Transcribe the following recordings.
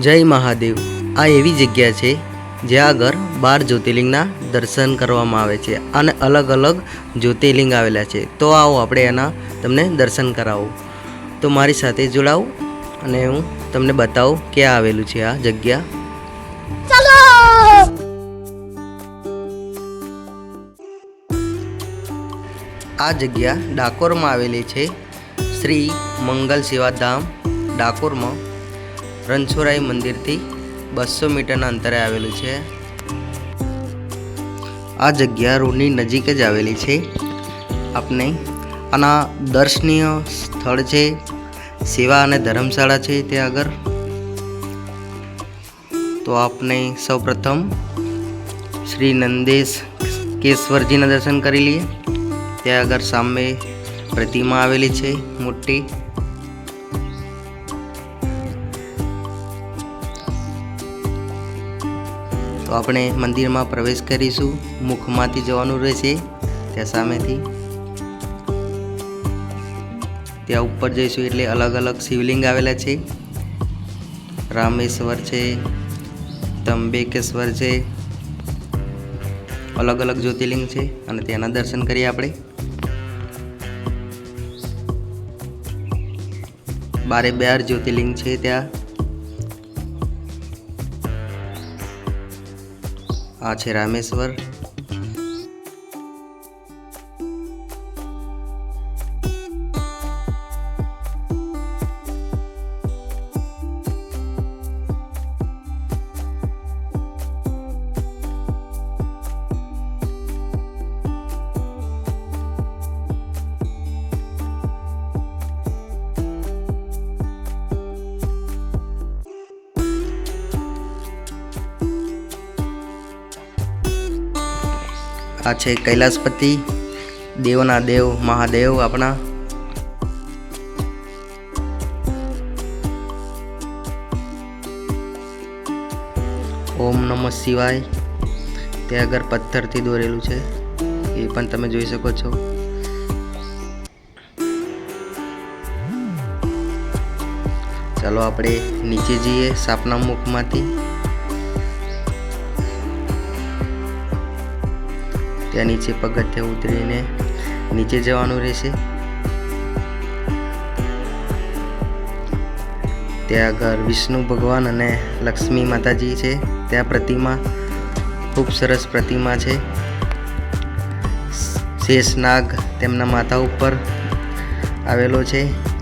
જય મહાદેવ. આ એવી જગ્યા છે જ્યાં આગળ બાર જ્યોતિર્લિંગના દર્શન કરવામાં આવે છે અને અલગ અલગ જ્યોતિર્લિંગ આવેલા છે. તો આવો આપણે એના તમને દર્શન કરાવું. તો મારી સાથે જોડાવ અને હું તમને બતાવું ક્યાં આવેલું છે આ જગ્યા. આ જગ્યા ડાકોરમાં આવેલી છે. શ્રી મંગલ સેવાધામ ડાકોરમાં રણછોડરાય મંદિરથી બસો મીટરના અંતરે આવેલું છે. આ જગ્યા રોડની નજીક જ આવેલી છે. આપણે આના દર્શનીય સ્થળ છે, સેવા અને ધર્મશાળા છે ત્યાં આગળ. તો આપણે સૌપ્રથમ શ્રી નંદેશ કેશ્વરજીના દર્શન કરી લઈએ. ત્યાં આગળ સામે પ્રતિમા આવેલી છે, મોટી. તો આપણે મંદિરમાં પ્રવેશ કરીશું. મુખમાંથી જવાનું રહેશે. ત્યાં સામેથી. ત્યાં ઉપર જઈશું એટલે અલગ અલગ શિવલિંગ આવેલા છે. રામેશ્વર છે તંબેકેશ્વર છે, અલગ અલગ જ્યોતિર્લિંગ છે અને તેના દર્શન કરીએ આપણે. બારે બાર જ્યોતિર્લિંગ છે ત્યાં. આ છે રામેશ્વર. આ છે કૈલાસપતિ. દેવના દેવ, મહાદેવ આપણા. ઓમ નમઃ શિવાય. તે આગળ પથ્થરથી દોરેલું છે. એ પણ તમે જોઈ શકો છો. ચાલો આપણે નીચે જઈએ સાપના મુખમાંથી. ત્યાં નીચે પગથિયા ઉતરીને નીચે જવાનું રહેશે. ત્યાં આગળ વિષ્ણુ ભગવાન અને લક્ષ્મી માતાજી છે. ત્યાં પ્રતિમા, ખૂબ સરસ પ્રતિમા છે. શેષનાગ તેમના માથા ઉપર આવેલો છે.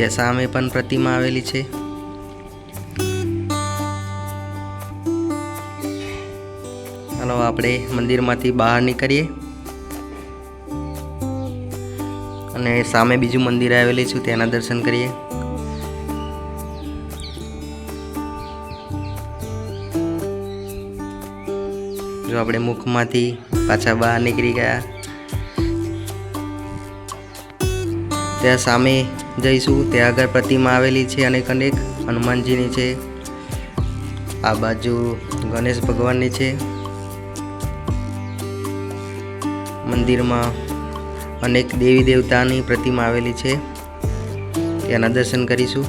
ત્યાં સામે પણ પ્રતિમા આવેલી છે. ચાલો આપણે મંદિરમાંથી બહાર નીકળીએ. અને સામે બીજું મંદિર આવેલું છે તેના દર્શન કરીએ. જો આપણે મુખમાંથી પાછા બહાર નીકળી ગયા. ત્યાં સામે જઈશું. ત્યાં આગળ પ્રતિમા આવેલી છે અનેક અનેક. હનુમાનજીની છે. આ બાજુ ગણેશ ભગવાનની છે. મંદિરમાં અનેક દેવી દેવતાની પ્રતિમા આવેલી છે. તેના દર્શન કરીશું.